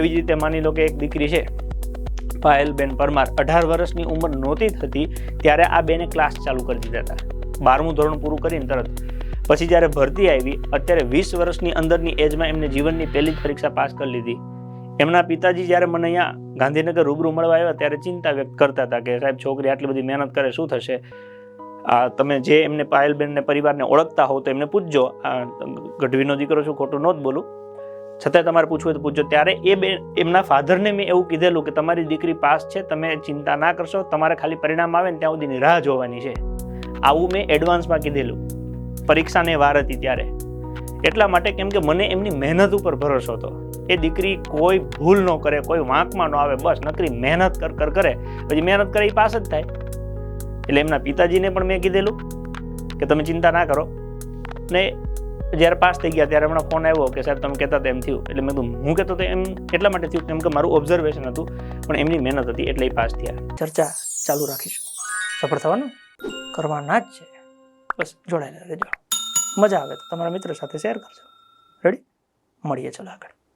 એવી જ રીતે માની લો કે એક દીકરી છે પાયલબેન પરમાર. અઢાર વર્ષની ઉંમર નહોતી થતી ત્યારે આ બેને ક્લાસ ચાલુ કરી દીધા હતા. બારમું ધોરણ પૂરું કરીને તરત. પછી જ્યારે ભરતી આવી, અત્યારે વીસ વર્ષની અંદરની એજમાં એમને જીવનની પહેલી જ પરીક્ષા પાસ કરી લીધી. એમના પિતાજી જ્યારે મને અહીંયા ગાંધીનગર રૂબરૂ મળવા આવ્યા ત્યારે ચિંતા વ્યક્ત કરતા હતા કે સાહેબ, છોકરી આટલી બધી મહેનત કરે, શું થશે? આ તમે જે એમને પાયલબેનને પરિવારને ઓળખતા હોવ તો એમને પૂછજો. ગઢવીનો દીકરો છું, ખોટું ન જ બોલું. છતાંય તમારે પૂછવું તો પૂછજો. ત્યારે એ બે, એમના ફાધરને મેં એવું કીધેલું કે તમારી દીકરી પાસ છે, તમે ચિંતા ના કરશો, તમારે ખાલી પરિણામ આવે ને ત્યાં સુધીની રાહ જોવાની છે. આવું મેં એડવાન્સમાં કીધેલું. પરીક્ષાને વાર હતી ત્યારે. એટલા માટે કેમ કે મને એમની મહેનત ઉપર ભરોસો હતો. એ દીકરી કોઈ ભૂલ ન કરે, કોઈ વાંકમાં ન આવે, બસ નકરી મહેનત કર કર, કરે. પછી મહેનત કરે એ પાસ જ થાય. એટલે એમના પિતાજીને પણ મેં કીધેલું કે તમે ચિંતા ના કરો. ને જ્યારે પાસ થઈ ગયા ત્યારે હમણાં ફોન આવ્યો કે, સાહેબ, તમે કહેતા હતા એમ થયું. એટલે મેં કીધું, હું કહેતો એમ એટલા માટે થયું કેમ કે મારું ઓબ્ઝર્વેશન હતું, પણ એમની મહેનત હતી એટલે પાસ થયા. ચર્ચા ચાલુ રાખીશું. સફળ થવાનું કરવાના જ છે. બસ જોડાયેલા રહેજો. મજા આવે તો તમારા મિત્રો સાથે શેર કરજો. રેડી મળીએ ચલો આગળ.